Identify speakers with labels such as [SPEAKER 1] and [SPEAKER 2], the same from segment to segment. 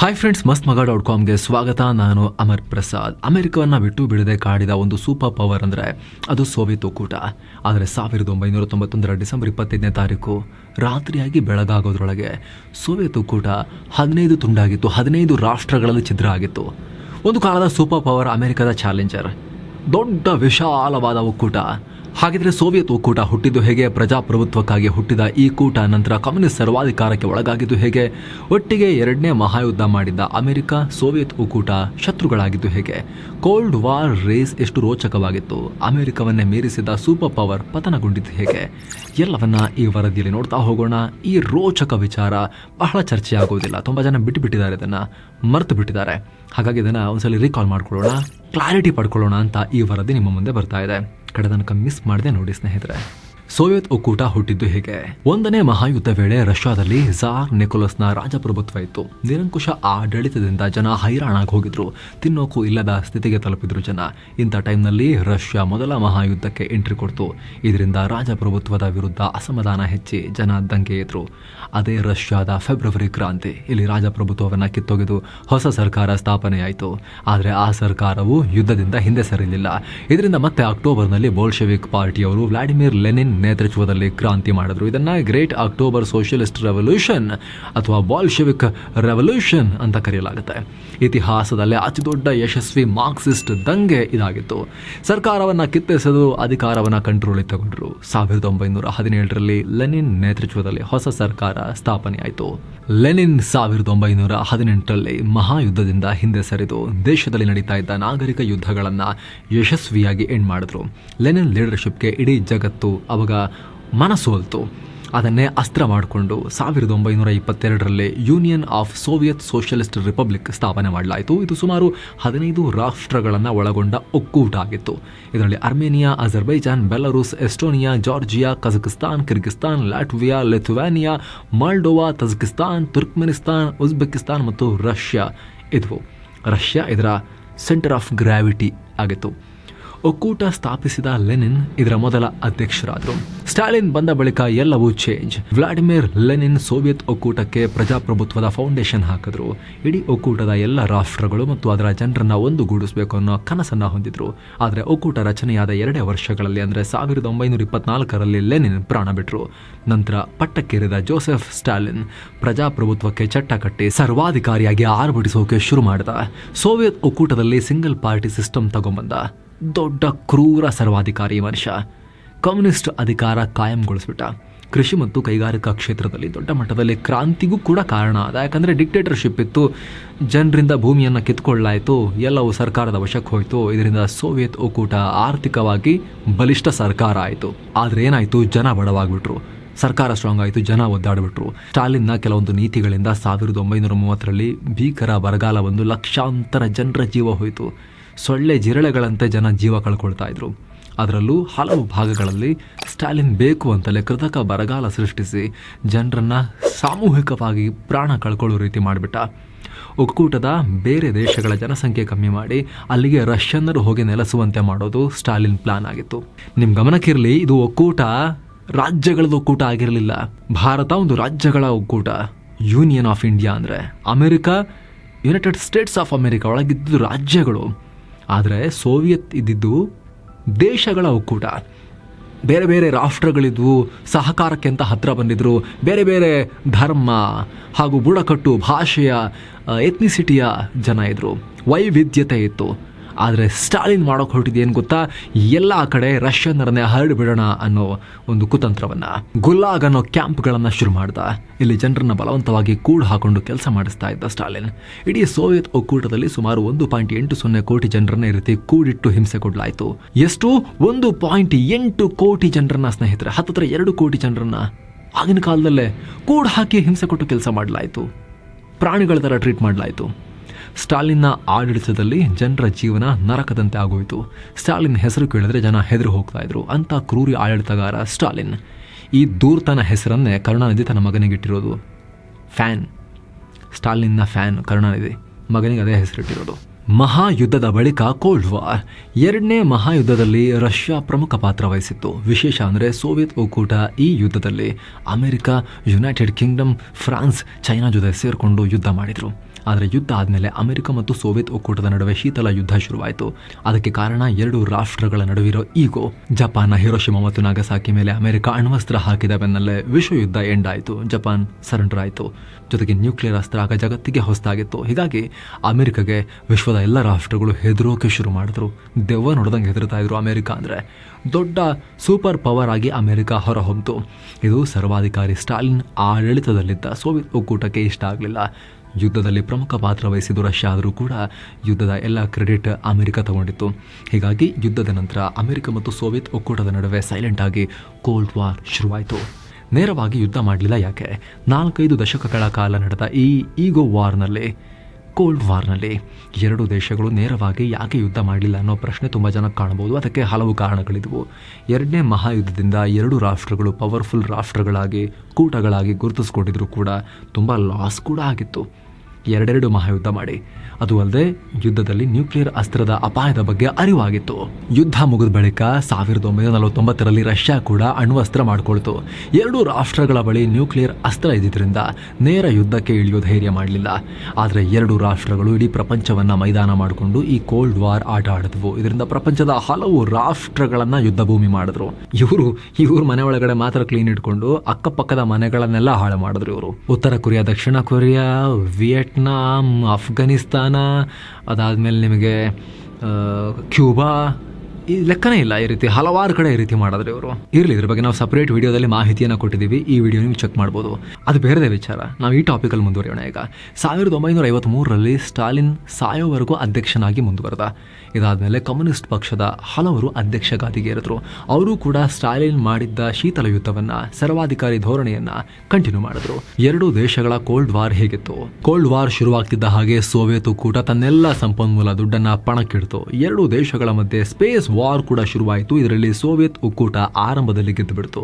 [SPEAKER 1] Hi friends ಮಸ್ತ್ ಮಗ dot ಕಾಮ್ಗೆ ಸ್ವಾಗತ. ನಾನು ಅಮರ್ ಪ್ರಸಾದ್. ಅಮೆರಿಕವನ್ನು ಬಿಟ್ಟು ಬಿಡದೆ ಕಾಡಿದ ಒಂದು ಸೂಪರ್ ಪವರ್ ಅಂದರೆ ಅದು ಸೋವಿಯತ್ ಒಕ್ಕೂಟ. ಆದರೆ ಸಾವಿರದ ಒಂಬೈನೂರ ತೊಂಬತ್ತೊಂದರ ಡಿಸೆಂಬರ್ ಇಪ್ಪತ್ತೈದನೇ ತಾರೀಕು ರಾತ್ರಿಯಾಗಿ ಬೆಳಗಾಗೋದ್ರೊಳಗೆ ಸೋವಿಯತ್ ಒಕ್ಕೂಟ ಹದಿನೈದು ತುಂಡಾಗಿತ್ತು, ಹದಿನೈದು ರಾಷ್ಟ್ರಗಳಲ್ಲಿ ಛಿದ್ರ ಆಗಿತ್ತು. ಒಂದು ಕಾಲದ ಸೂಪರ್ ಪವರ್ ಅಮೆರಿಕದ ಚಾಲೆಂಜರ್. ದೊಡ್ಡ ವಿಶಾಲವಾದ ಒಕ್ಕೂಟ. ಹಾಗಿದ್ರೆ ಸೋವಿಯತ್ ಒಕ್ಕೂಟ ಹುಟ್ಟಿದ್ದು ಹೇಗೆ? ಪ್ರಜಾಪ್ರಭುತ್ವಕ್ಕಾಗಿ ಹುಟ್ಟಿದ ಈ ಕೂಟ ನಂತರ ಕಮ್ಯುನಿಸ್ಟ್ ಸರ್ವಾಧಿಕಾರಕ್ಕೆ ಒಳಗಾಗಿದ್ದು ಹೇಗೆ? ಒಟ್ಟಿಗೆ ಎರಡನೇ ಮಹಾಯುದ್ಧ ಮಾಡಿದ್ದ ಅಮೆರಿಕ, ಸೋವಿಯತ್ ಒಕ್ಕೂಟ ಶತ್ರುಗಳಾಗಿದ್ದು ಹೇಗೆ? ಕೋಲ್ಡ್ ವಾರ್ ರೇಸ್ ಎಷ್ಟು ರೋಚಕವಾಗಿತ್ತು? ಅಮೆರಿಕವನ್ನೇ ಮೀರಿಸಿದ ಸೂಪರ್ ಪವರ್ ಪತನಗೊಂಡಿದ್ದು ಹೇಗೆ? ಎಲ್ಲವನ್ನ ಈ ವರದಿಯಲ್ಲಿ ನೋಡ್ತಾ ಹೋಗೋಣ. ಈ ರೋಚಕ ವಿಚಾರ ಬಹಳ ಚರ್ಚೆ ಆಗೋದಿಲ್ಲ ತುಂಬ ಜನ ಬಿಟ್ಟು ಬಿಟ್ಟಿದ್ದಾರೆ ಇದನ್ನ, ಮರೆತು ಬಿಟ್ಟಿದ್ದಾರೆ. ಹಾಗಾಗಿ ಇದನ್ನ ಒಂದ್ಸಲ ರೀಕಾಲ್ ಮಾಡ್ಕೊಳ್ಳೋಣ. ಕ್ಲಾರಿಟಿ ಪಡ್ಕೊಳ್ಳೋಣ ಅಂತ ಈ ವರದಿ ನಿಮ್ಮ ಮುಂದೆ ಬರ್ತಾ ಇದೆ. ಕಡೆ ತನಕ ಮಿಸ್ ಮಾಡದೆ ನೋಡಿ ಸ್ನೇಹಿತರೆ. ಸೋವಿಯತ್ ಒಕ್ಕೂಟ ಹುಟ್ಟಿದ್ದು ಹೇಗೆ? ಒಂದನೇ ಮಹಾಯುದ್ಧ ವೇಳೆ ರಷ್ಯಾದಲ್ಲಿ ಝಾರ್ ನಿಕೋಲಸ್ನ ರಾಜಪ್ರಭುತ್ವ ಇತ್ತು. ನಿರಂಕುಶ ಆಡಳಿತದಿಂದ ಜನ ಹೈರಾಣಾಗಿ ಹೋಗಿದ್ರು. ತಿನ್ನೋಕು ಇಲ್ಲದ ಸ್ಥಿತಿಗೆ ತಲುಪಿದ್ರು ಜನ. ಇಂಥ ಟೈಮ್ನಲ್ಲಿ ರಷ್ಯಾ ಮೊದಲ ಮಹಾಯುದ್ಧಕ್ಕೆ ಎಂಟ್ರಿ ಕೊಡ್ತು. ಇದರಿಂದ ರಾಜಪ್ರಭುತ್ವದ ವಿರುದ್ಧ ಅಸಮಾಧಾನ ಹೆಚ್ಚಿ ಜನ ದಂಗೆ ಎದ್ರು. ಅದೇ ರಷ್ಯಾದ ಫೆಬ್ರವರಿ ಕ್ರಾಂತಿ. ಇಲ್ಲಿ ರಾಜಪ್ರಭುತ್ವವನ್ನು ಕಿತ್ತೊಗೆದು ಹೊಸ ಸರ್ಕಾರ ಸ್ಥಾಪನೆಯಾಯಿತು. ಆದರೆ ಆ ಸರ್ಕಾರವು ಯುದ್ಧದಿಂದ ಹಿಂದೆ ಸರಿಲಿಲ್ಲ. ಇದರಿಂದ ಮತ್ತೆ ಅಕ್ಟೋಬರ್ನಲ್ಲಿ ಬೋಲ್ಶೆವಿಕ್ ಪಾರ್ಟಿಯವರು ವ್ಲಾಡಿಮಿರ್ ಲೆನಿನ್ ನೇತೃತ್ವದಲ್ಲಿ ಕ್ರಾಂತಿ ಮಾಡಿದ್ರು. ಇದನ್ನ ಗ್ರೇಟ್ ಅಕ್ಟೋಬರ್ ಸೋಷಿಯಲಿಸ್ಟ್ ರೆವಲ್ಯೂಷನ್ ಅಥವಾ ಬಾಲ್ಶಿವಿಕ್ ರೆವಲ್ಯೂಷನ್ ಅಂತ ಕರೆಯಲಾಗುತ್ತೆ. ಇತಿಹಾಸದಲ್ಲಿ ಅತಿ ದೊಡ್ಡ ಯಶಸ್ವಿ ಮಾರ್ಕ್ಸಿಸ್ಟ್ ದಂಗೆ ಇದಾಗಿತ್ತು. ಸರ್ಕಾರವನ್ನು ಕಿತ್ತೆಸೆದು ಅಧಿಕಾರವನ್ನು ಕಂಟ್ರೋಲಿಗೆ ತಗೊಂಡ್ರು. ಸಾವಿರದ ಒಂಬೈನೂರ ಹದಿನೇಳರಲ್ಲಿ ಲೆನಿನ್ ನೇತೃತ್ವದಲ್ಲಿ ಹೊಸ ಸರ್ಕಾರ ಸ್ಥಾಪನೆಯಾಯಿತು. ಲೆನಿನ್ ಸಾವಿರದ ಒಂಬೈನೂರ ಹದಿನೆಂಟರಲ್ಲಿ ಮಹಾಯುದ್ಧದಿಂದ ಹಿಂದೆ ಸರಿದು ದೇಶದಲ್ಲಿ ನಡೀತಾ ಇದ್ದ ನಾಗರಿಕ ಯುದ್ಧಗಳನ್ನು ಯಶಸ್ವಿಯಾಗಿ ಎಂಡ್ ಮಾಡಿದ್ರು. ಲೆನಿನ್ ಲೀಡರ್ಶಿಪ್ಗೆ ಇಡೀ ಜಗತ್ತು ಅವಾಗ ಮನಸೋಲ್ತು. ಅದನ್ನೇ ಅಸ್ತ್ರ ಮಾಡಿಕೊಂಡು ಸಾವಿರದ ಒಂಬೈನೂರ ಇಪ್ಪತ್ತೆರಡರಲ್ಲಿ Union of Soviet Socialist Republic ಸ್ಥಾಪನೆ ಮಾಡಲಾಯಿತು. ಇದು ಸುಮಾರು ಹದಿನೈದು ರಾಷ್ಟ್ರಗಳನ್ನು ಒಳಗೊಂಡ ಒಕ್ಕೂಟ ಆಗಿತ್ತು. ಇದರಲ್ಲಿ Armenia, Azerbaijan, Belarus, Estonia, Georgia, Kazakhstan, Kyrgyzstan, Latvia, Lithuania, Moldova, Tajikistan, Turkmenistan, Uzbekistan ಮತ್ತು ರಷ್ಯಾ ಇದ್ವು. ರಷ್ಯಾ ಇದರ ಸೆಂಟರ್ ಆಫ್ ಗ್ರಾವಿಟಿ ಆಗಿತ್ತು. ಒಕ್ಕೂಟ ಸ್ಥಾಪಿಸಿದ ಲೆನಿನ್ ಇದರ ಮೊದಲ ಅಧ್ಯಕ್ಷರಾದರು. ಸ್ಟಾಲಿನ್ ಬಂದ ಬಳಿಕ ಎಲ್ಲವೂ ಚೇಂಜ್. ವ್ಲಾಡಿಮಿರ್ ಲೆನಿನ್ ಸೋವಿಯತ್ ಒಕ್ಕೂಟಕ್ಕೆ ಪ್ರಜಾಪ್ರಭುತ್ವದ ಫೌಂಡೇಶನ್ ಹಾಕಿದ್ರು. ಇಡೀ ಒಕ್ಕೂಟದ ಎಲ್ಲ ರಾಷ್ಟ್ರಗಳು ಮತ್ತು ಅದರ ಜನರನ್ನ ಒಂದುಗೂಡಿಸಬೇಕು ಅನ್ನೋ ಕನಸನ್ನ ಹೊಂದಿದ್ರು. ಆದರೆ ಒಕ್ಕೂಟ ರಚನೆಯಾದ ಎರಡೇ ವರ್ಷಗಳಲ್ಲಿ ಅಂದರೆ ಸಾವಿರದ ಒಂಬೈನೂರ ಇಪ್ಪತ್ನಾಲ್ಕರಲ್ಲಿ ಲೆನಿನ್ ಪ್ರಾಣ ಬಿಟ್ರು. ನಂತರ ಪಟ್ಟಕ್ಕೇರಿದ ಜೋಸೆಫ್ ಸ್ಟಾಲಿನ್ ಪ್ರಜಾಪ್ರಭುತ್ವಕ್ಕೆ ಚಟ್ಟ ಕಟ್ಟಿ ಸರ್ವಾಧಿಕಾರಿಯಾಗಿ ಆರ್ಭಟಿಸೋಕೆ ಶುರು ಮಾಡಿದ. ಸೋವಿಯತ್ ಒಕ್ಕೂಟದಲ್ಲಿ ಸಿಂಗಲ್ ಪಾರ್ಟಿ ಸಿಸ್ಟಮ್ ತಗೊಂಬಂದ. ದೊಡ್ಡ ಕ್ರೂರ ಸರ್ವಾಧಿಕಾರಿ ಮನುಷ್ಯ. ಕಮ್ಯುನಿಸ್ಟ್ ಅಧಿಕಾರ ಕಾಯಂಗೊಳಿಸ್ಬಿಟ್ಟ. ಕೃಷಿ ಮತ್ತು ಕೈಗಾರಿಕಾ ಕ್ಷೇತ್ರದಲ್ಲಿ ದೊಡ್ಡ ಮಟ್ಟದಲ್ಲಿ ಕ್ರಾಂತಿಗೂ ಕೂಡ ಕಾರಣ ಆದ. ಯಾಕಂದರೆ ಡಿಕ್ಟೇಟರ್ಶಿಪ್ ಇತ್ತು. ಜನರಿಂದ ಭೂಮಿಯನ್ನು ಕಿತ್ಕೊಳ್ಳಾಯಿತು. ಎಲ್ಲವೂ ಸರ್ಕಾರದ ವಶಕ್ಕೆ ಹೋಯಿತು. ಇದರಿಂದ ಸೋವಿಯತ್ ಒಕ್ಕೂಟ ಆರ್ಥಿಕವಾಗಿ ಬಲಿಷ್ಠ ಸರ್ಕಾರ ಆಯಿತು. ಆದರೆ ಏನಾಯಿತು? ಜನ ಬಡವಾಗ್ಬಿಟ್ರು. ಸರ್ಕಾರ ಸ್ಟ್ರಾಂಗ್ ಆಯಿತು. ಜನ ಒದ್ದಾಡಿಬಿಟ್ರು. ಸ್ಟಾಲಿನ್ನ ಕೆಲವೊಂದು ನೀತಿಗಳಿಂದ ಸಾವಿರದ ಒಂಬೈನೂರ ಮೂವತ್ತರಲ್ಲಿ ಭೀಕರ ಬರಗಾಲ ಒಂದು ಲಕ್ಷಾಂತರ ಜನರ ಜೀವ ಹೋಯಿತು. ಸೊಳ್ಳೆ ಜಿರಳೆಗಳಂತೆ ಜನ ಜೀವ ಕಳ್ಕೊಳ್ತಾ ಇದ್ರು. ಅದರಲ್ಲೂ ಹಲವು ಭಾಗಗಳಲ್ಲಿ ಸ್ಟಾಲಿನ್ ಬೇಕು ಅಂತಲೇ ಕೃತಕ ಬರಗಾಲ ಸೃಷ್ಟಿಸಿ ಜನರನ್ನು ಸಾಮೂಹಿಕವಾಗಿ ಪ್ರಾಣ ಕಳ್ಕೊಳ್ಳೋ ರೀತಿ ಮಾಡಿಬಿಟ್ಟ. ಒಕ್ಕೂಟದ ಬೇರೆ ದೇಶಗಳ ಜನಸಂಖ್ಯೆ ಕಮ್ಮಿ ಮಾಡಿ ಅಲ್ಲಿಗೆ ರಷ್ಯನ್ನರು ಹೋಗಿ ನೆಲೆಸುವಂತೆ ಮಾಡೋದು ಸ್ಟಾಲಿನ್ ಪ್ಲಾನ್ ಆಗಿತ್ತು. ನಿಮ್ಮ ಗಮನಕ್ಕಿರಲಿ, ಇದು ಒಕ್ಕೂಟ ರಾಜ್ಯಗಳದ ಒಕ್ಕೂಟ ಆಗಿರಲಿಲ್ಲ. ಭಾರತ ಒಂದು ರಾಜ್ಯಗಳ ಒಕ್ಕೂಟ. ಯೂನಿಯನ್ ಆಫ್ ಇಂಡಿಯಾ ಅಂದರೆ America United States of America ಒಳಗಿದ್ದು ರಾಜ್ಯಗಳು. ಆದರೆ ಸೋವಿಯತ್ ಇದ್ದಿದ್ದು ದೇಶಗಳ ಒಕ್ಕೂಟ. ಬೇರೆ ಬೇರೆ ರಾಷ್ಟ್ರಗಳಿದ್ವು, ಸಹಕಾರಕ್ಕೆ ಅಂತ ಹತ್ತಿರ ಬಂದಿದ್ರು, ಬೇರೆ ಬೇರೆ ಧರ್ಮ ಹಾಗೂ ಬುಡಕಟ್ಟು ಭಾಷೆಯ ಎತ್ನಿಸಿಟಿಯ ಜನ ಇದ್ದರು ವೈವಿಧ್ಯತೆ ಇತ್ತು. ಆದರೆ ಸ್ಟಾಲಿನ್ ಮಾಡೋಕೆ ಹೊರಟಿದ್ದು ಏನು ಗೊತ್ತಾ? ಎಲ್ಲ ಕಡೆ ರಷ್ಯನ್ನರನ್ನೇ ಹರಡಿಬಿಡೋಣ ಅನ್ನೋ ಒಂದು ಕುತಂತ್ರವನ್ನು. ಗುಲ್ಲಾಗ್ ಅನ್ನೋ ಕ್ಯಾಂಪ್ಗಳನ್ನು ಶುರು ಮಾಡ್ದ. ಇಲ್ಲಿ ಜನರನ್ನು ಬಲವಂತವಾಗಿ ಕೂಡು ಹಾಕೊಂಡು ಕೆಲಸ ಮಾಡಿಸ್ತಾ ಇದ್ದ ಸ್ಟಾಲಿನ್. ಇಡೀ ಸೋವಿಯತ್ ಒಕ್ಕೂಟದಲ್ಲಿ ಸುಮಾರು ಒಂದು ಪಾಯಿಂಟ್ ಎಂಟು ಸೊನ್ನೆ ಕೋಟಿ ಜನರನ್ನ ರೀತಿ ಕೂಡಿಟ್ಟು ಹಿಂಸೆ ಕೊಡಲಾಯಿತು. ಎಷ್ಟು? ಒಂದು ಪಾಯಿಂಟ್ ಎಂಟು ಕೋಟಿ ಜನರನ್ನ ಸ್ನೇಹಿತರೆ. ಹತ್ತತ್ರ ಎರಡು ಕೋಟಿ ಜನರನ್ನ ಆಗಿನ ಕಾಲದಲ್ಲೇ ಕೂಡು ಹಾಕಿ ಹಿಂಸೆ ಕೊಟ್ಟು ಕೆಲಸ ಮಾಡಲಾಯಿತು. ಪ್ರಾಣಿಗಳ ಥರ ಟ್ರೀಟ್ ಮಾಡಲಾಯಿತು. ಸ್ಟಾಲಿನ್ನ ಆಡಳಿತದಲ್ಲಿ ಜನರ ಜೀವನ ನರಕದಂತೆ ಆಗೋಯಿತು. ಸ್ಟಾಲಿನ್ ಹೆಸರು ಕೇಳಿದ್ರೆ ಜನ ಹೆದರು ಹೋಗ್ತಾ ಇದ್ರು. ಅಂತ ಕ್ರೂರಿ ಆಡಳಿತಗಾರ ಸ್ಟಾಲಿನ್. ಈ ದೂರ್ತನ ಹೆಸರನ್ನೇ ಕರುಣಾನಿಧಿ ತನ್ನ ಮಗನಿಗಿಟ್ಟಿರೋದು ಫ್ಯಾನ್. ಸ್ಟಾಲಿನ್ನ ಫ್ಯಾನ್ ಕರುಣಾನಿಧಿ ಮಗನಿಗೆ ಅದೇ ಹೆಸರಿಟ್ಟಿರೋದು ಮಹಾಯುದ್ಧದ ಬಳಿಕ ಕೋಲ್ಡ್ ವಾರ್ ಎರಡನೇ ಮಹಾಯುದ್ಧದಲ್ಲಿ ರಷ್ಯಾ ಪ್ರಮುಖ ಪಾತ್ರ ವಹಿಸಿತ್ತು. ವಿಶೇಷ ಅಂದರೆ ಸೋವಿಯತ್ ಒಕ್ಕೂಟ ಈ ಯುದ್ಧದಲ್ಲಿ America, United Kingdom, France, China ಜೊತೆ ಸೇರಿಕೊಂಡು ಯುದ್ಧ ಮಾಡಿದರು. ಆದರೆ ಯುದ್ಧ ಆದಮೇಲೆ ಅಮೆರಿಕ ಮತ್ತು ಸೋವಿಯತ್ ಒಕ್ಕೂಟದ ನಡುವೆ ಶೀತಲ ಯುದ್ಧ ಶುರುವಾಯಿತು. ಅದಕ್ಕೆ ಕಾರಣ ಎರಡು ರಾಷ್ಟ್ರಗಳ ನಡುವಿರೋ ಈಗೋ. ಜಪಾನ್ನ ಹಿರೋಶಿಮಾ ಮತ್ತು ನಾಗಸಾಕಿ ಮೇಲೆ ಅಮೆರಿಕ ಅಣ್ವಸ್ತ್ರ ಹಾಕಿದ ಬೆನ್ನಲ್ಲೇ ವಿಶ್ವ ಯುದ್ಧ ಎಂಡ್ ಆಯಿತು ಜಪಾನ್ ಸರೆಂಡರ್ ಆಯಿತು. ಜೊತೆಗೆ ನ್ಯೂಕ್ಲಿಯರ್ ಅಸ್ತ್ರ ಆಗ ಜಗತ್ತಿಗೆ ಹೊಸದಾಗಿತ್ತು. ಹೀಗಾಗಿ ಅಮೆರಿಕಗೆ ವಿಶ್ವದ ಎಲ್ಲ ರಾಷ್ಟ್ರಗಳು ಹೆದರೋಕೆ ಶುರು ಮಾಡಿದ್ರು. ದೆವ್ವ ನೋಡ್ದಂಗೆ ಹೆದರ್ತಾ ಇದ್ರು ಅಮೆರಿಕ ಅಂದರೆ. ದೊಡ್ಡ ಸೂಪರ್ ಪವರ್ ಆಗಿ ಅಮೆರಿಕ ಹೊರಹೊಮ್ಮಿತು ಇದು ಸರ್ವಾಧಿಕಾರಿ ಸ್ಟಾಲಿನ್ ಆಡಳಿತದಲ್ಲಿದ್ದ ಸೋವಿಯತ್ ಒಕ್ಕೂಟಕ್ಕೆ ಇಷ್ಟ ಆಗಲಿಲ್ಲ. ಯುದ್ಧದಲ್ಲಿ ಪ್ರಮುಖ ಪಾತ್ರ ವಹಿಸಿದ ರಷ್ಯಾ ಆದರೂ ಕೂಡ ಯುದ್ಧದ ಎಲ್ಲ ಕ್ರೆಡಿಟ್ ಅಮೆರಿಕ ತಗೊಂಡಿತ್ತು. ಹೀಗಾಗಿ ಯುದ್ಧದ ನಂತರ ಅಮೆರಿಕ ಮತ್ತು ಸೋವಿಯತ್ ಒಕ್ಕೂಟದ ನಡುವೆ ಸೈಲೆಂಟ್ ಆಗಿ ಕೋಲ್ಡ್ ವಾರ್ ಶುರುವಾಯಿತು. ನೇರವಾಗಿ ಯುದ್ಧ ಮಾಡಲಿಲ್ಲ ಯಾಕೆ? ನಾಲ್ಕೈದು ದಶಕಗಳ ಕಾಲ ನಡೆದ ಈ ಈಗೋ ವಾರ್ನಲ್ಲಿ ಕೋಲ್ಡ್ ವಾರ್ನಲ್ಲಿ ಎರಡು ದೇಶಗಳು ನೇರವಾಗಿ ಯಾಕೆ ಯುದ್ಧ ಮಾಡಲಿಲ್ಲ ಅನ್ನೋ ಪ್ರಶ್ನೆ ತುಂಬ ಜನ ಕಾಣಬಹುದು. ಅದಕ್ಕೆ ಹಲವು ಕಾರಣಗಳಿದ್ವು. ಎರಡನೇ ಮಹಾಯುದ್ಧದಿಂದ ಎರಡು ರಾಷ್ಟ್ರಗಳು ಪವರ್ಫುಲ್ ರಾಷ್ಟ್ರಗಳಾಗಿ, ಕೂಟಗಳಾಗಿ ಗುರುತಿಸ್ಕೊಂಡಿದ್ರು ಕೂಡ ತುಂಬ ಲಾಸ್ ಕೂಡ ಆಗಿತ್ತು. ಎರಡೆರಡು ಮಹಾಯುದ್ಧ ಮಾಡಿ. ಅದು ಅಲ್ಲದೆ ಯುದ್ಧದಲ್ಲಿ ನ್ಯೂಕ್ಲಿಯರ್ ಅಸ್ತ್ರದ ಅಪಾಯದ ಬಗ್ಗೆ ಅರಿವಾಗಿತ್ತು. ಯುದ್ಧ ಮುಗಿದ ಬಳಿಕ ಸಾವಿರದ ಒಂಬೈನೂರ ನಲವತ್ತೊಂಬತ್ತರಲ್ಲಿ ರಷ್ಯಾ ಕೂಡ ಅಣ್ವಸ್ತ್ರ ಮಾಡಿಕೊಳ್ತು. ಎರಡು ರಾಷ್ಟ್ರಗಳ ಬಳಿ ನ್ಯೂಕ್ಲಿಯರ್ ಅಸ್ತ್ರ ಇದ್ದಿದ್ದರಿಂದ ನೇರ ಯುದ್ಧಕ್ಕೆ ಇಳಿಯೋ ಧೈರ್ಯ ಮಾಡಲಿಲ್ಲ. ಆದರೆ ಎರಡು ರಾಷ್ಟ್ರಗಳು ಇಡೀ ಪ್ರಪಂಚವನ್ನು ಮೈದಾನ ಮಾಡಿಕೊಂಡು ಈ ಕೋಲ್ಡ್ ವಾರ್ ಆಟ ಆಡಿದ್ವು ಇದರಿಂದ ಪ್ರಪಂಚದ ಹಲವು ರಾಷ್ಟ್ರಗಳನ್ನ ಯುದ್ಧ ಭೂಮಿ ಮಾಡಿದ್ರು. ಇವರು ಇವ್ರ ಮನೆ ಒಳಗಡೆ ಮಾತ್ರ ಕ್ಲೀನ್ ಇಟ್ಕೊಂಡು ಅಕ್ಕಪಕ್ಕದ ಮನೆಗಳನ್ನೆಲ್ಲ ಹಾಳು ಮಾಡಿದ್ರು ಇವರು. ಉತ್ತರ ಕೊರಿಯಾ, ದಕ್ಷಿಣ ಕೊರಿಯಾ, ವಿಯೆಟ್ನಾಂ ಅಫ್ಘಾನಿಸ್ತಾನ ಅದಾದ್ಮೇಲೆ ನಿಮಗೆ ಕ್ಯೂಬಾ ಈ ಲೆಕ್ಕನೇ ಇಲ್ಲ ಈ ರೀತಿ ಹಲವಾರು ಕಡೆ ಈ ರೀತಿ ಮಾಡಿದ್ರೆ ಇವರು. ಇರಲಿ, ಇದ್ರ ಬಗ್ಗೆ ನಾವು ಸಪ್ರೇಟ್ ವಿಡಿಯೋದಲ್ಲಿ ಮಾಹಿತಿಯನ್ನು ಕೊಟ್ಟಿದ್ದೀವಿ. ಈ ವಿಡಿಯೋ ನೀವು ಚೆಕ್ ಮಾಡ್ಬೋದು. ಅದು ಬೇರೆದೇ ವಿಚಾರ. ನಾವು ಈ ಟಾಪಿಕಲ್ಲಿ ಮುಂದುವರಿಯೋಣ ಈಗ. ಸಾವಿರದ ಒಂಬೈನೂರ ಐವತ್ತ್ಮೂರರಲ್ಲಿ ಸ್ಟಾಲಿನ್ ಸಾಯೋವರೆಗೂ ಅಧ್ಯಕ್ಷನಾಗಿ ಮುಂದುವರೆದ. ಇದಾದಮೇಲೆ ಕಮ್ಯುನಿಸ್ಟ್ ಪಕ್ಷದ ಹಲವರು ಅಧ್ಯಕ್ಷ ಗಾದಿಗೆ ಏರಿದ್ರು ಅವರು ಕೂಡ ಸ್ಟಾಲಿನ್ ಮಾಡಿದ್ದ ಶೀತಲ ಯುದ್ಧವನ್ನು, ಸರ್ವಾಧಿಕಾರಿ ಧೋರಣೆಯನ್ನು ಕಂಟಿನ್ಯೂ ಮಾಡಿದ್ರು. ಎರಡೂ ದೇಶಗಳ ಕೋಲ್ಡ್ ವಾರ್ ಹೇಗಿತ್ತು? ಕೋಲ್ಡ್ ವಾರ್ ಶುರುವಾಗ್ತಿದ್ದ ಹಾಗೆ ಸೋವಿಯತ್ ಕೂಟ ತನ್ನೆಲ್ಲ ಸಂಪನ್ಮೂಲ ದುಡ್ಡನ್ನ ಪಣಕ್ಕಿಡ್ತು. ಎರಡೂ ದೇಶಗಳ ಮಧ್ಯೆ ಸ್ಪೇಸ್ ವಾರ್ ಕೂಡ ಶುರುವಾಯಿತು. ಇದರಲ್ಲಿ ಸೋವಿಯತ್ ಒಕ್ಕೂಟ ಆರಂಭದಲ್ಲಿ ಗೆದ್ದು ಬಿಡ್ತು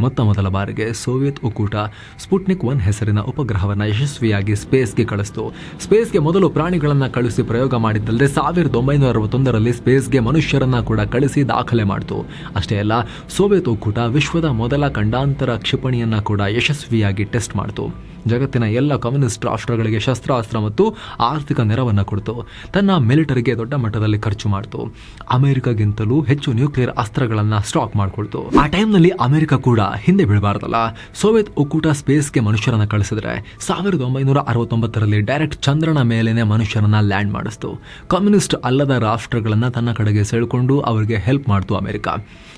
[SPEAKER 1] ಮೊತ್ತ ಮೊದಲ ಬಾರಿಗೆ ಸೋವಿಯತ್ ಒಕ್ಕೂಟ ಸ್ಪುಟ್ನಿಕ್ ಒನ್ ಹೆಸರಿನ ಉಪಗ್ರಹವನ್ನು ಯಶಸ್ವಿಯಾಗಿ ಸ್ಪೇಸ್ಗೆ ಕಳಿಸ್ತು. ಸ್ಪೇಸ್ಗೆ ಮೊದಲು ಪ್ರಾಣಿಗಳನ್ನು ಕಳಿಸಿ ಪ್ರಯೋಗ ಮಾಡಿದ್ದಲ್ಲದೆ ಸಾವಿರದ ಒಂಬೈನೂರ ಅರವತ್ತೊಂದರಲ್ಲಿ ಸ್ಪೇಸ್ಗೆ ಮನುಷ್ಯರನ್ನ ಕೂಡ ಕಳಿಸಿ ದಾಖಲೆ ಮಾಡಿತು. ಅಷ್ಟೇ ಅಲ್ಲ, ಸೋವಿಯತ್ ಒಕ್ಕೂಟ ವಿಶ್ವದ ಮೊದಲ ಖಂಡಾಂತರ ಕ್ಷಿಪಣಿಯನ್ನು ಕೂಡ ಯಶಸ್ವಿಯಾಗಿ ಟೆಸ್ಟ್ ಮಾಡಿತು. ಜಗತ್ತಿನ ಎಲ್ಲ ಕಮ್ಯುನಿಸ್ಟ್ ರಾಷ್ಟ್ರಗಳಿಗೆ ಶಸ್ತ್ರಾಸ್ತ್ರ ಮತ್ತು ಆರ್ಥಿಕ ನೆರವನ್ನು ಕೊಡ್ತು. ತನ್ನ ಮಿಲಿಟರಿಗೆ ದೊಡ್ಡ ಮಟ್ಟದಲ್ಲಿ ಖರ್ಚು ಮಾಡ್ತು. ಅಮೆರಿಕಗಿಂತಲೂ ಹೆಚ್ಚು ನ್ಯೂಕ್ಲಿಯರ್ ಅಸ್ತ್ರಗಳನ್ನು ಸ್ಟಾಕ್ ಮಾಡಿಕೊಳ್ತು. ಆ ಟೈಮ್ನಲ್ಲಿ ಅಮೆರಿಕ ಕೂಡ ಹಿಂದೆ ಬೀಳಬಾರ್ದಲ್ಲ. ಸೋವಿಯತ್ ಒಕ್ಕೂಟ ಸ್ಪೇಸ್ಗೆ ಮನುಷ್ಯರನ್ನ ಕಳಿಸಿದ್ರೆ ಸಾವಿರದ ಒಂಬೈನೂರ ಅರವತ್ತೊಂಬತ್ತರಲ್ಲಿ ಡೈರೆಕ್ಟ್ ಚಂದ್ರನ ಮೇಲೇನೆ ಮನುಷ್ಯರನ್ನ ಲ್ಯಾಂಡ್ ಮಾಡಿಸ್ತು. ಕಮ್ಯುನಿಸ್ಟ್ ಅಲ್ಲದ ರಾಷ್ಟ್ರಗಳನ್ನ ತನ್ನ ಕಡೆಗೆ ಸೆಳ್ಕೊಂಡು ಅವರಿಗೆ ಹೆಲ್ಪ್ ಮಾಡ್ತು ಅಮೆರಿಕ.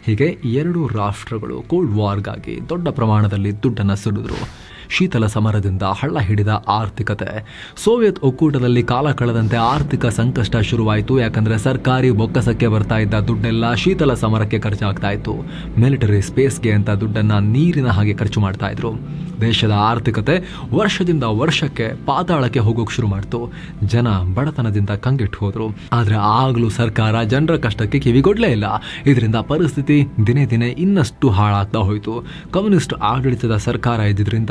[SPEAKER 1] ಹೀಗೆ ಎರಡು ರಾಷ್ಟ್ರಗಳು ಕೋಲ್ಡ್ ವಾರ್ಗಾಗಿ ದೊಡ್ಡ ಪ್ರಮಾಣದಲ್ಲಿ ದುಡ್ಡನ್ನು ಸುರಿದ್ರು. ಶೀತಲ ಸಮರದಿಂದ ಹಳ್ಳ ಹಿಡಿದ ಆರ್ಥಿಕತೆ. ಸೋವಿಯತ್ ಒಕ್ಕೂಟದಲ್ಲಿ ಕಾಲ ಕಳೆದಂತೆ ಆರ್ಥಿಕ ಸಂಕಷ್ಟ ಶುರುವಾಯಿತು. ಯಾಕಂದ್ರೆ ಸರ್ಕಾರಿ ಬೊಕ್ಕಸಕ್ಕೆ ಬರ್ತಾ ಇದ್ದ ದುಡ್ಡೆಲ್ಲ ಶೀತಲ ಸಮರಕ್ಕೆ ಖರ್ಚಾಗ್ತಾ ಇತ್ತು. ಮಿಲಿಟರಿ ಸ್ಪೇಸ್ಗೆ ಅಂತ ದುಡ್ಡನ್ನ ನೀರಿನ ಹಾಗೆ ಖರ್ಚು ಮಾಡ್ತಾ ಇದ್ರು. ದೇಶದ ಆರ್ಥಿಕತೆ ವರ್ಷದಿಂದ ವರ್ಷಕ್ಕೆ ಪಾತಾಳಕ್ಕೆ ಹೋಗೋಕೆ ಶುರು ಮಾಡ್ತು. ಜನ ಬಡತನದಿಂದ ಕಂಗೆಟ್ಟು ಹೋದ್ರು. ಆದ್ರೆ ಆಗ್ಲೂ ಸರ್ಕಾರ ಜನರ ಕಷ್ಟಕ್ಕೆ ಕಿವಿಗೊಡ್ಲೇ ಇಲ್ಲ. ಇದರಿಂದ ಪರಿಸ್ಥಿತಿ ದಿನೇ ದಿನೇ ಇನ್ನಷ್ಟು ಹಾಳಾಗ್ತಾ ಹೋಯಿತು. ಕಮ್ಯುನಿಸ್ಟ್ ಆಡಳಿತದ ಸರ್ಕಾರ ಇದ್ದಿದ್ರಿಂದ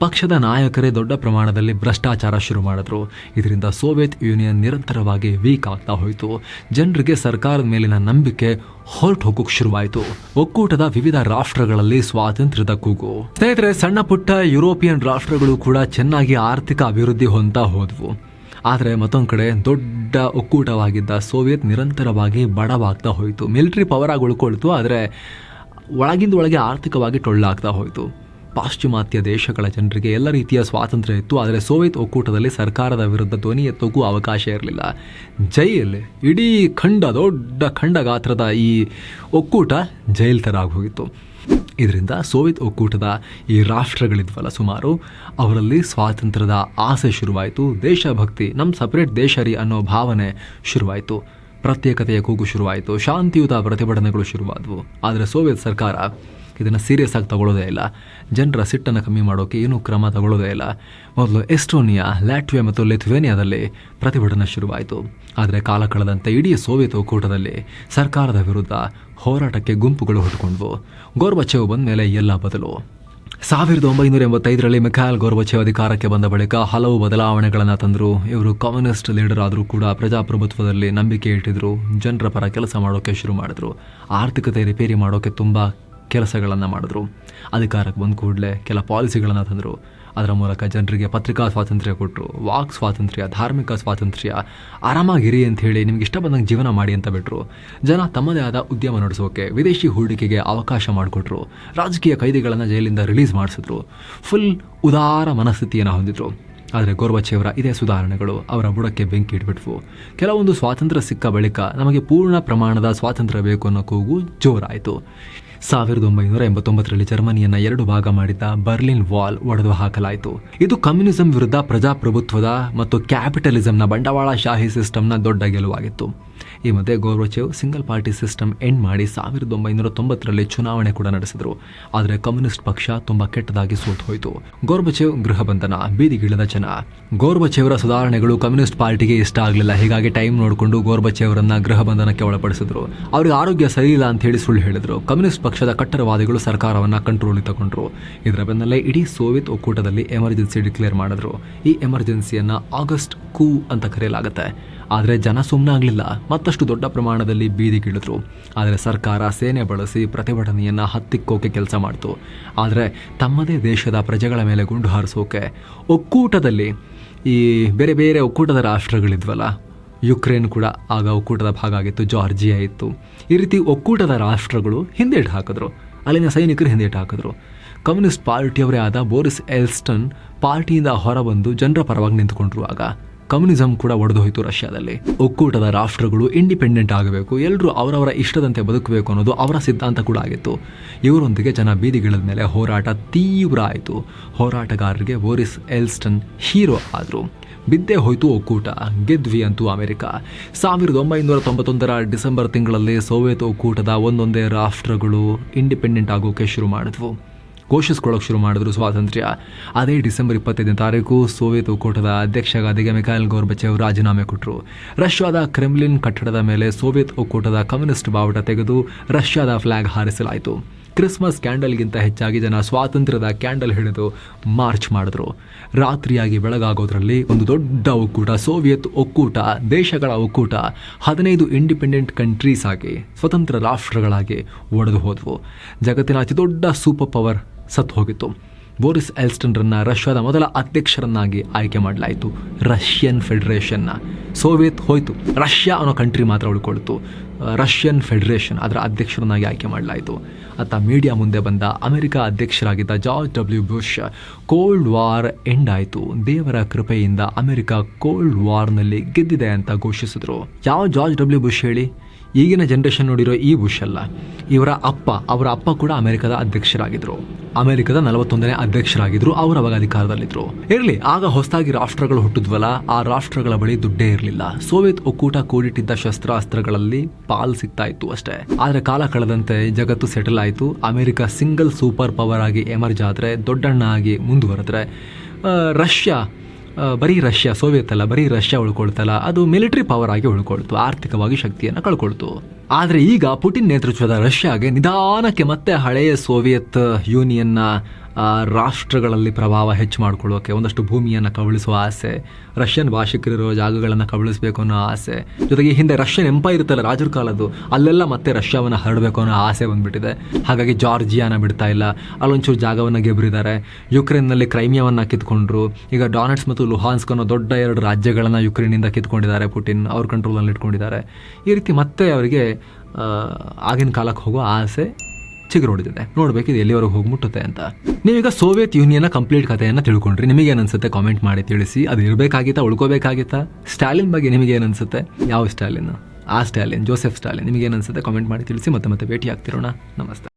[SPEAKER 1] ಪಕ್ಷದ ನಾಯಕರೇ ದೊಡ್ಡ ಪ್ರಮಾಣದಲ್ಲಿ ಭ್ರಷ್ಟಾಚಾರ ಶುರು ಮಾಡಿದ್ರು. ಇದರಿಂದ ಸೋವಿಯತ್ ಯೂನಿಯನ್ ನಿರಂತರವಾಗಿ ವೀಕ್ ಆಗ್ತಾ ಹೋಯಿತು. ಜನರಿಗೆ ಸರ್ಕಾರದ ಮೇಲಿನ ನಂಬಿಕೆ ಹೊರಟು ಹೋಗೋಕೆ ಶುರುವಾಯಿತು. ಒಕ್ಕೂಟದ ವಿವಿಧ ರಾಷ್ಟ್ರಗಳಲ್ಲಿ ಸ್ವಾತಂತ್ರ್ಯದ ಕೂಗು. ಸ್ನೇಹಿತರೆ, ಸಣ್ಣ ಪುಟ್ಟ ಯುರೋಪಿಯನ್ ರಾಷ್ಟ್ರಗಳು ಕೂಡ ಚೆನ್ನಾಗಿ ಆರ್ಥಿಕ ಅಭಿವೃದ್ಧಿ ಹೊಂದ್ತಾ ಹೋದ್ವು. ಆದರೆ ಮತ್ತೊಂದು ಕಡೆ ದೊಡ್ಡ ಒಕ್ಕೂಟವಾಗಿದ್ದ ಸೋವಿಯತ್ ನಿರಂತರವಾಗಿ ಬಡವಾಗ್ತಾ ಹೋಯಿತು. ಮಿಲಿಟರಿ ಪವರ್ ಆಗಿ ಉಳ್ಕೊಳ್ತು, ಆದರೆ ಒಳಗಿಂದ ಒಳಗೆ ಆರ್ಥಿಕವಾಗಿ ಟೊಳ್ಳಾಗ್ತಾ ಹೋಯಿತು. ಪಾಶ್ಚಿಮಾತ್ಯ ದೇಶಗಳ ಜನರಿಗೆ ಎಲ್ಲ ರೀತಿಯ ಸ್ವಾತಂತ್ರ್ಯ ಇತ್ತು. ಆದರೆ ಸೋವಿಯತ್ ಒಕ್ಕೂಟದಲ್ಲಿ ಸರ್ಕಾರದ ವಿರುದ್ಧ ಧ್ವನಿ ಎತ್ತೋಕ್ಕೂ ಅವಕಾಶ ಇರಲಿಲ್ಲ. ಜೈಲ್ ಇಡೀ ಖಂಡ, ದೊಡ್ಡ ಖಂಡ ಗಾತ್ರದ ಈ ಒಕ್ಕೂಟ ಜೈಲ್ ಥರ ಆಗೋಗಿತ್ತು ಇದರಿಂದ ಸೋವಿಯತ್ ಒಕ್ಕೂಟದ ಈ ರಾಷ್ಟ್ರಗಳಿದ್ವಲ್ಲ ಸುಮಾರು, ಅವರಲ್ಲಿ ಸ್ವಾತಂತ್ರ್ಯದ ಆಸೆ ಶುರುವಾಯಿತು. ದೇಶಭಕ್ತಿ ನಮ್ಮ ಸಪ್ರೇಟ್ ದೇಶ ರೀ ಅನ್ನೋ ಭಾವನೆ ಶುರುವಾಯಿತು. ಪ್ರತ್ಯೇಕತೆಯ ಕೂಗು ಶುರುವಾಯಿತು. ಶಾಂತಿಯುತ ಪ್ರತಿಭಟನೆಗಳು ಶುರುವಾದವು. ಆದರೆ ಸೋವಿಯತ್ ಸರ್ಕಾರ ಇದನ್ನು ಸೀರಿಯಸ್ ಆಗಿ ತಗೊಳ್ಳೋದೇ ಇಲ್ಲ. ಜನರ ಸಿಟ್ಟನ್ನು ಕಮ್ಮಿ ಮಾಡೋಕೆ ಏನೂ ಕ್ರಮ ತಗೊಳ್ಳೋದೇ ಇಲ್ಲ. ಮೊದಲು ಎಸ್ಟೋನಿಯಾ, ಲ್ಯಾಟ್ವಿಯಾ ಮತ್ತು ಲಿಥುವೇನಿಯಾದಲ್ಲಿ ಪ್ರತಿಭಟನೆ ಶುರುವಾಯಿತು. ಆದರೆ ಕಾಲ ಕಳೆದಂತೆ ಇಡೀ ಸೋವಿಯತ್ ಒಕ್ಕೂಟದಲ್ಲಿ ಸರ್ಕಾರದ ವಿರುದ್ಧ ಹೋರಾಟಕ್ಕೆ ಗುಂಪುಗಳು ಹುಟ್ಟುಕೊಂಡ್ವು ಗೋರ್ಬಚೆವ್ ಬಂದ ಮೇಲೆ ಎಲ್ಲ ಬದಲು. ಸಾವಿರದ ಒಂಬೈನೂರ ಎಂಬತ್ತೈದರಲ್ಲಿ ಮಿಖಾಯಲ್ ಗೋರ್ಬಚೇವ್ ಅಧಿಕಾರಕ್ಕೆ ಬಂದ ಬಳಿಕ ಹಲವು ಬದಲಾವಣೆಗಳನ್ನು ತಂದರು. ಇವರು ಕಮ್ಯುನಿಸ್ಟ್ ಲೀಡರ್ ಆದರೂ ಕೂಡ ಪ್ರಜಾಪ್ರಭುತ್ವದಲ್ಲಿ ನಂಬಿಕೆ ಇಟ್ಟಿದ್ರು. ಜನರ ಪರ ಕೆಲಸ ಮಾಡೋಕ್ಕೆ ಶುರು ಮಾಡಿದ್ರು. ಆರ್ಥಿಕತೆ ರಿಪೇರಿ ಮಾಡೋಕೆ ತುಂಬ ಕೆಲಸಗಳನ್ನು ಮಾಡಿದ್ರು. ಅಧಿಕಾರಕ್ಕೆ ಬಂದ ಕೂಡಲೇ ಕೆಲ ಪಾಲಿಸಿಗಳನ್ನು ತಂದರು. ಅದರ ಮೂಲಕ ಜನರಿಗೆ ಪತ್ರಿಕಾ ಸ್ವಾತಂತ್ರ್ಯ ಕೊಟ್ಟರು ವಾಕ್ ಸ್ವಾತಂತ್ರ್ಯ, ಧಾರ್ಮಿಕ ಸ್ವಾತಂತ್ರ್ಯ, ಆರಾಮಾಗಿರಿ ಅಂತ ಹೇಳಿ ನಿಮ್ಗೆ ಇಷ್ಟ ಬಂದಂಗೆ ಜೀವನ ಮಾಡಿ ಅಂತ ಬಿಟ್ಟರು ಜನ ತಮ್ಮದೇ ಆದ ಉದ್ಯಮ ನಡೆಸೋಕೆ, ವಿದೇಶಿ ಹೂಡಿಕೆಗೆ ಅವಕಾಶ ಮಾಡಿಕೊಟ್ರು. ರಾಜಕೀಯ ಕೈದಿಗಳನ್ನು ಜೈಲಿಂದ ರಿಲೀಸ್ ಮಾಡಿಸಿದ್ರು. ಫುಲ್ ಉದಾರ ಮನಸ್ಥಿತಿಯನ್ನು ಹೊಂದಿದ್ರು. ಆದರೆ ಗೋರ್ವಚೇವರ ಇದೇ ಸುಧಾರಣೆಗಳು ಅವರ ಬುಡಕ್ಕೆ ಬೆಂಕಿ ಇಟ್ಬಿಟ್ವು. ಕೆಲವೊಂದು ಸ್ವಾತಂತ್ರ್ಯ ಸಿಕ್ಕ ಬಳಿಕ ನಮಗೆ ಪೂರ್ಣ ಪ್ರಮಾಣದ ಸ್ವಾತಂತ್ರ್ಯ ಬೇಕು ಅನ್ನೋ ಕೂಗು ಜೋರಾಯಿತು. ಸಾವಿರದ ಒಂಬೈನೂರ ಎಂಬತ್ತೊಂಬತ್ತರಲ್ಲಿ ಜರ್ಮನಿಯನ್ನ ಎರಡು ಭಾಗ ಮಾಡಿದ್ದ ಬರ್ಲಿನ್ ವಾಲ್ ಒಡೆದು ಹಾಕಲಾಯಿತು. ಇದು ಕಮ್ಯುನಿಸಂ ವಿರುದ್ಧ ಪ್ರಜಾಪ್ರಭುತ್ವದ ಮತ್ತು ಕ್ಯಾಪಿಟಲಿಸಂನ ಬಂಡವಾಳಶಾಹಿ ಸಿಸ್ಟಮ್ನ ದೊಡ್ಡ ಗೆಲುವಾಗಿತ್ತು. ಈ ಮಧ್ಯೆ Gorbachev single party system end ಮಾಡಿ ಸಾವಿರದ ಒಂಬೈನೂರ ತೊಂಬತ್ತರಲ್ಲಿ ಚುನಾವಣೆ ಕೂಡ ನಡೆಸಿದರು. ಆದರೆ ಕಮ್ಯುನಿಸ್ಟ್ ಪಕ್ಷ ತುಂಬಾ ಕೆಟ್ಟದಾಗಿ ಸೋತು ಹೋಯಿತು. ಗೋರ್ಬಚೇವ್ ಗೃಹ ಬಂಧನ, ಬೀದಿಗಿಳಿದ ಜನ. ಗೋರ್ಬಚೇವರ ಸುಧಾರಣೆಗಳು ಕಮ್ಯುನಿಸ್ಟ್ ಪಾರ್ಟಿಗೆ ಇಷ್ಟ ಆಗಲಿಲ್ಲ. ಹೀಗಾಗಿ ಟೈಮ್ ನೋಡಿಕೊಂಡು ಗೋರ್ಬಚೇವರನ್ನ ಗೃಹ ಬಂಧನಕ್ಕೆ ಒಳಪಡಿಸಿದ್ರು. ಅವರಿಗೆ ಆರೋಗ್ಯ ಸರಿ ಇಲ್ಲ ಅಂತ ಹೇಳಿ ಸುಳ್ಳು ಹೇಳಿದ್ರು. ಕಮ್ಯುನಿಸ್ಟ್ ಪಕ್ಷದ ಕಟ್ಟರವಾದಿಗಳು ಸರ್ಕಾರವನ್ನ ಕಂಟ್ರೋಲ್ ತಗೊಂಡ್ರು. ಇದರ ಬೆನ್ನಲ್ಲೇ ಇಡೀ ಸೋವಿಯತ್ ಒಕ್ಕೂಟದಲ್ಲಿ ಎಮರ್ಜೆನ್ಸಿ ಡಿಕ್ಲೇರ್ ಮಾಡಿದ್ರು. ಈ ಎಮರ್ಜೆನ್ಸಿಯನ್ನ ಆಗಸ್ಟ್ ಕೂ ಅಂತ ಕರೆಯಲಾಗುತ್ತೆ. ಆದರೆ ಜನ ಸುಮ್ಮನಾಗಲಿಲ್ಲ ಮತ್ತಷ್ಟು ದೊಡ್ಡ ಪ್ರಮಾಣದಲ್ಲಿ ಬೀದಿಗಿಳಿದ್ರು ಆದರೆ ಸರ್ಕಾರ ಸೇನೆ ಬಳಸಿ ಪ್ರತಿಭಟನೆಯನ್ನು ಹತ್ತಿಕ್ಕೋಕೆ ಕೆಲಸ ಮಾಡಿತು. ಆದರೆ ತಮ್ಮದೇ ದೇಶದ ಪ್ರಜೆಗಳ ಮೇಲೆ ಗುಂಡು ಹಾರಿಸೋಕೆ ಒಕ್ಕೂಟದಲ್ಲಿ ಈ ಬೇರೆ ಬೇರೆ ಒಕ್ಕೂಟದ ರಾಷ್ಟ್ರಗಳಿದ್ವಲ್ಲ, ಯುಕ್ರೇನ್ ಕೂಡ ಆಗ ಒಕ್ಕೂಟದ ಭಾಗ ಆಗಿತ್ತು, ಜಾರ್ಜಿಯಾ ಇತ್ತು. ಈ ರೀತಿ ಒಕ್ಕೂಟದ ರಾಷ್ಟ್ರಗಳು ಹಿಂದೇಟು ಹಾಕಿದ್ರು. ಅಲ್ಲಿನ ಸೈನಿಕರು ಹಿಂದೇಟು ಹಾಕಿದ್ರು. ಕಮ್ಯುನಿಸ್ಟ್ ಪಾರ್ಟಿಯವರೇ ಆದ ಬೋರಿಸ್ ಎಲ್ಸ್ಟನ್ ಪಾರ್ಟಿಯಿಂದ ಹೊರಬಂದು ಜನರ ಪರವಾಗಿ ನಿಂತ್ಕೊಂಡ್ರು ಆಗ. ಕಮ್ಯುನಿಸಂ ಕೂಡ ಒಡೆದು ಹೋಯಿತು ರಷ್ಯಾದಲ್ಲಿ. ಒಕ್ಕೂಟದ ರಾಷ್ಟ್ರಗಳು ಇಂಡಿಪೆಂಡೆಂಟ್ ಆಗಬೇಕು ಎಲ್ಲರೂ ಅವರವರ ಇಷ್ಟದಂತೆ ಬದುಕಬೇಕು ಅನ್ನೋದು ಅವರ ಸಿದ್ಧಾಂತ ಕೂಡ ಆಗಿತ್ತು. ಇವರೊಂದಿಗೆ ಜನ ಬೀದಿಗಿಳಿದ ಮೇಲೆ ಹೋರಾಟ ತೀವ್ರ ಆಯಿತು. ಹೋರಾಟಗಾರರಿಗೆ ಬೋರಿಸ್ ಎಲ್ಸ್ಟನ್ ಹೀರೋ ಆದರು. ಬಿದ್ದೇ ಹೋಯಿತು ಒಕ್ಕೂಟ, ಗೆದ್ವಿ ಅಂತೂ ಅಮೆರಿಕ. ಸಾವಿರದ ಒಂಬೈನೂರ ತೊಂಬತ್ತೊಂದರ ಡಿಸೆಂಬರ್ ತಿಂಗಳಲ್ಲಿ ಸೋವಿಯತ್ ಒಕ್ಕೂಟದ ಒಂದೊಂದೇ ರಾಷ್ಟ್ರಗಳು ಇಂಡಿಪೆಂಡೆಂಟ್ ಆಗೋಕೆ ಶುರು ಮಾಡಿದ್ವು. ಘೋಷಿಸ್ಕೊಳ್ಳೋಕೆ ಶುರು ಮಾಡಿದ್ರು ಸ್ವಾತಂತ್ರ್ಯ. ಅದೇ ಡಿಸೆಂಬರ್ ಇಪ್ಪತ್ತೈದನೇ ತಾರೀಕು ಸೋವಿಯತ್ ಒಕ್ಕೂಟದ ಅಧ್ಯಕ್ಷ ಗಾದಿಗೆ ಮಿಖಾಯಿಲ್ ಗೋರ್ಬಚೇವ್ ರಾಜೀನಾಮೆ ಕೊಟ್ಟರು ರಷ್ಯಾದ ಕ್ರೆಮ್ಲಿನ್ ಕಟ್ಟಡದ ಮೇಲೆ ಸೋವಿಯತ್ ಒಕ್ಕೂಟದ ಕಮ್ಯುನಿಸ್ಟ್ ಬಾವುಟ ತೆಗೆದು ರಷ್ಯಾದ ಫ್ಲಾಗ್ ಹಾರಿಸಲಾಯಿತು. ಕ್ರಿಸ್ಮಸ್ ಕ್ಯಾಂಡಲ್ಗಿಂತ ಹೆಚ್ಚಾಗಿ ಜನ ಸ್ವಾತಂತ್ರ್ಯದ ಕ್ಯಾಂಡಲ್ ಹಿಡಿದು ಮಾರ್ಚ್ ಮಾಡಿದ್ರು. ರಾತ್ರಿಯಾಗಿ ಬೆಳಗಾಗೋದ್ರಲ್ಲಿ ಒಂದು ದೊಡ್ಡ ಒಕ್ಕೂಟ, ಸೋವಿಯತ್ ಒಕ್ಕೂಟ, ದೇಶಗಳ ಒಕ್ಕೂಟ, ಹದಿನೈದು ಇಂಡಿಪೆಂಡೆಂಟ್ ಕಂಟ್ರೀಸ್ ಆಗಿ, ಸ್ವತಂತ್ರ ರಾಷ್ಟ್ರಗಳಾಗಿ ಒಡೆದು ಹೋದವು. ಜಗತ್ತಿನ ಅತಿದೊಡ್ಡ ಸೂಪರ್ ಪವರ್ ಸತ್ತು ಹೋಗಿತ್ತು. ಬೋರಿಸ್ ಎಲ್ಸ್ಟನ್ರನ್ನು ರಷ್ಯಾದ ಮೊದಲ ಅಧ್ಯಕ್ಷರನ್ನಾಗಿ ಆಯ್ಕೆ ಮಾಡಲಾಯಿತು. ರಷ್ಯನ್ ಫೆಡರೇಷನ್ನ. ಸೋವಿಯತ್ ಹೋಯಿತು. ರಷ್ಯಾ ಅನ್ನೋ ಕಂಟ್ರಿ ಮಾತ್ರ ಉಳ್ಕೊಳ್ತು. ರಷ್ಯನ್ ಫೆಡರೇಷನ್ ಅದರ ಅಧ್ಯಕ್ಷರನ್ನಾಗಿ ಆಯ್ಕೆ ಮಾಡಲಾಯಿತು. ಅತ್ತ ಮೀಡಿಯಾ ಮುಂದೆ ಬಂದ America ಅಧ್ಯಕ್ಷರಾಗಿದ್ದ George W Bush cold war end ಆಯಿತು. ದೇವರ ಕೃಪೆಯಿಂದ ಅಮೆರಿಕ ಕೋಲ್ಡ್ ವಾರ್ನಲ್ಲಿ ಗೆದ್ದಿದೆ ಅಂತ ಘೋಷಿಸಿದ್ರು. ಯಾವ ಜಾರ್ಜ್ ಡಬ್ಲ್ಯೂ ಬುಷ್ ಹೇಳಿ? ಈಗಿನ ಜನ್ರೇಷನ್ ನೋಡಿರೋ ಈ ಬುಷ್ ಅಲ್ಲ. ಇವರ ಅಪ್ಪ, ಅವರ ಅಪ್ಪ ಕೂಡ ಅಮೆರಿಕದ ಅಧ್ಯಕ್ಷರಾಗಿದ್ದರು ಅಮೆರಿಕದ ನಲವತ್ತೊಂದನೇ ಅಧ್ಯಕ್ಷರಾಗಿದ್ದರು ಅವರು ಅವಾಗ ಅಧಿಕಾರದಲ್ಲಿದ್ದರು ಇರಲಿ, ಆಗ ಹೊಸದಾಗಿ ರಾಷ್ಟ್ರಗಳು ಹುಟ್ಟಿದ್ವಲ್ಲ, ಆ ರಾಷ್ಟ್ರಗಳ ಬಳಿ ದುಡ್ಡೇ ಇರಲಿಲ್ಲ. ಸೋವಿಯತ್ ಒಕ್ಕೂಟ ಕೂಡಿಟ್ಟಿದ್ದ ಶಸ್ತ್ರಾಸ್ತ್ರಗಳಲ್ಲಿ ಪಾಲ್ ಸಿಗ್ತಾ ಇತ್ತು ಅಷ್ಟೇ. ಆದ್ರೆ ಕಾಲ ಕಳೆದಂತೆ ಜಗತ್ತು ಸೆಟಲ್ ಆಯಿತು. ಅಮೆರಿಕ ಸಿಂಗಲ್ ಸೂಪರ್ ಪವರ್ ಆಗಿ ಎಮರ್ಜ್ ಆದರೆ ದೊಡ್ಡಣ್ಣ ಆಗಿ ಮುಂದುವರೆದ್ರೆ ರಷ್ಯಾ ಬರೀ ರಷ್ಯಾ, ಸೋವಿಯತ್ ಅಲ್ಲ, ಬರೀ ರಷ್ಯಾ ಉಳ್ಕೊಳ್ತಲ್ಲ, ಅದು ಮಿಲಿಟರಿ ಪವರ್ ಆಗಿ ಉಳ್ಕೊಳ್ತು, ಆರ್ಥಿಕವಾಗಿ ಶಕ್ತಿಯನ್ನು ಕಳ್ಕೊಳ್ತು. ಆದರೆ ಈಗ ಪುಟಿನ್ ನೇತೃತ್ವದ ರಷ್ಯಾಗೆ ನಿಧಾನಕ್ಕೆ ಮತ್ತೆ ಹಳೆಯ ಸೋವಿಯತ್ ಯೂನಿಯನ್ನ ರಾಷ್ಟ್ರಗಳಲ್ಲಿ ಪ್ರಭಾವ ಹೆಚ್ಚು ಮಾಡ್ಕೊಳ್ಳೋಕೆ ಒಂದಷ್ಟು ಭೂಮಿಯನ್ನು ಕಬಳಿಸುವ ಆಸೆ, ರಷ್ಯನ್ ಭಾಷಿಕರಿರೋ ಜಾಗಗಳನ್ನು ಕಬಳಿಸಬೇಕು ಅನ್ನೋ ಆಸೆ. ಜೊತೆಗೆ ಹಿಂದೆ ರಷ್ಯನ್ ಎಂಪೈರ್ ಇರುತ್ತಲ್ಲ ರಾಜರ ಕಾಲದ್ದು, ಅಲ್ಲೆಲ್ಲ ಮತ್ತೆ ರಷ್ಯಾವನ್ನು ಹರಡಬೇಕು ಅನ್ನೋ ಆಸೆ ಬಂದ್ಬಿಟ್ಟಿದೆ. ಹಾಗಾಗಿ ಜಾರ್ಜಿಯಾನ ಬಿಡ್ತಾ ಇಲ್ಲ. ಅಲ್ಲೊಂಚೂರು ಜಾಗವನ್ನು ಗೆಬ್ರಿದ್ದಾರೆ. ಯುಕ್ರೇನ್ನಲ್ಲಿ ಕ್ರೈಮಿಯಾವನ್ನು ಕಿತ್ಕೊಂಡ್ರು. ಈಗ ಡಾನೆಟ್ಸ್ ಮತ್ತು ಲುಹಾನ್ಸ್ಕ್ ಅನ್ನೋ ದೊಡ್ಡ ಎರಡು ರಾಜ್ಯಗಳನ್ನು ಯುಕ್ರೇನಿಂದ ಕಿತ್ಕೊಂಡಿದ್ದಾರೆ ಪುಟಿನ್. ಅವ್ರ ಕಂಟ್ರೋಲಲ್ಲಿ ಇಟ್ಕೊಂಡಿದ್ದಾರೆ ಈ ರೀತಿ ಮತ್ತೆ ಅವರಿಗೆ ಆಗಿನ ಕಾಲಕ್ಕೆ ಹೋಗೋ ಆಸೆ ಚಿಗುರೊಡೆದಿದೆ ನೋಡ್ಬೇಕು ಇದು ಎಲ್ಲಿವರೆಗೆ ಹೋಗಿ ಮುಟ್ಟುತ್ತೆ ಅಂತ. ನೀವೀಗ ಸೋವಿಯತ್ ಯೂನಿಯನ್ ಕಂಪ್ಲೀಟ್ ಕಥೆಯನ್ನು ತಿಳ್ಕೊಂಡ್ರಿ. ನಿಮಗೆ ಅನ್ಸುತ್ತೆ ಕಾಮೆಂಟ್ ಮಾಡಿ ತಿಳಿಸಿ. ಅದು ಇರಬೇಕಾಗಿತ್ತಾ, ಉಳ್ಕೋಬೇಕಾಗಿತ್ತಾ? ಸ್ಟಾಲಿನ್ ಬಗ್ಗೆ ನಿಮಗೆ ಏನು ಅನ್ಸುತ್ತೆ ಯಾವ ಸ್ಟಾಲಿನ್? ಆ ಸ್ಟಾಲಿನ್, ಜೋಸೆಫ್ ಸ್ಟಾಲಿನ್ ನಿಮಗೆ ಏನು ಅನ್ಸುತ್ತೆ ಕಾಮೆಂಟ್ ಮಾಡಿ ತಿಳಿಸಿ ಮತ್ತೆ ಮತ್ತೆ ಭೇಟಿ ಆಗ್ತಿರೋಣ ನಮಸ್ತೆ.